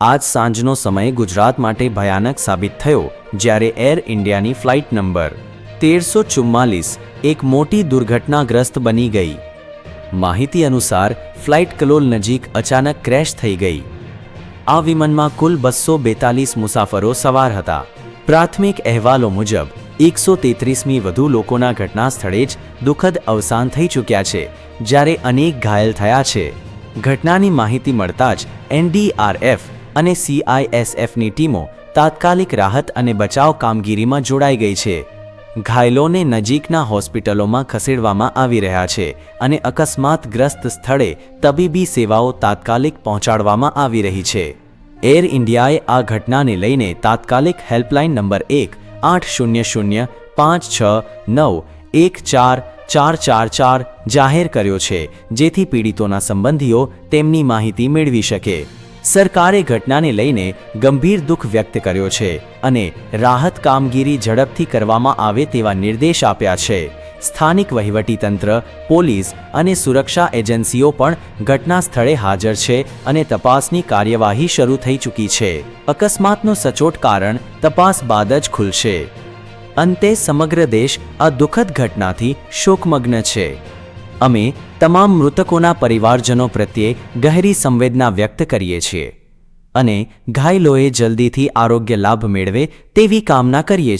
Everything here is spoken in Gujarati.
આજ સાંજનો સમય ગુજરાત માટે ભયાનક સાબિત થયો, જ્યારે એર ઇન્ડિયાની ફ્લાઇટ નંબર તેરસો ચુમ્માલીસ એક મોટી દુર્ઘટનાગ્રસ્ત બની ગઈ. માહિતી અનુસાર, ફ્લાઇટ કલોલ નજીક અચાનક ક્રેશ થઈ ગઈ. આ વિમાનમાં કુલ બસો બેતાલીસ મુસાફરો સવાર હતા. પ્રાથમિક અહેવાલો મુજબ, એકસો તેત્રીસમી વધુ લોકોના ઘટના સ્થળે જ દુઃખદ અવસાન થઈ ચૂક્યા છે, જ્યારે અનેક ઘાયલ થયા છે. ઘટનાની માહિતી મળતા જ એનડીઆરએફ અને સીઆઈએસએફની ટીમો તાત્કાલિક રાહત અને બચાવ કામગીરીમાં જોડાઈ ગઈ છે. ઘાયલોને નજીકના હોસ્પિટલોમાં ખસેડવામાં આવી રહ્યા છે અને અકસ્માતગ્રસ્ત સ્થળે તબીબી સેવાઓ તાત્કાલિક પહોંચાડવામાં આવી રહી છે. એર ઇન્ડિયાએ આ ઘટનાને લઈને તાત્કાલિક હેલ્પલાઇન નંબર એક, આઠ શૂન્ય શૂન્ય, પાંચ છ, નવ, એક ચાર ચાર ચાર ચાર જાહેર કર્યો છે, જેથી પીડિતોના સંબંધીઓ તેમની માહિતી મેળવી શકે. સરકારે ઘટનાને લઈને ગંભીર દુઃખ વ્યક્ત કર્યો છે અને રાહત કામગીરી ઝડપથી કરવામાં આવે તેવા નિર્દેશ આપ્યા છે. સ્થાનિક વહીવટીતંત્ર પોલીસ અને સુરક્ષા એજન્સીઓ પણ ઘટના સ્થળે હાજર છે અને તપાસની કાર્યવાહી શરૂ થઈ ચૂકી છે. અકસ્માતનું સચોટ કારણ તપાસ બાદ જ ખુલશે. અંતે સમગ્ર દેશ આ દુઃખદ ઘટનાથી શોકમગ્ન છે. અમે તમામ મૃતકોના પરિવારજનો પ્રત્યે ગહેરી સંવેદના વ્યક્ત કરીએ છીએ અને ઘાયલોએ જલ્દીથી આરોગ્ય લાભ મેળવે તેવી કામના કરીએ છીએ.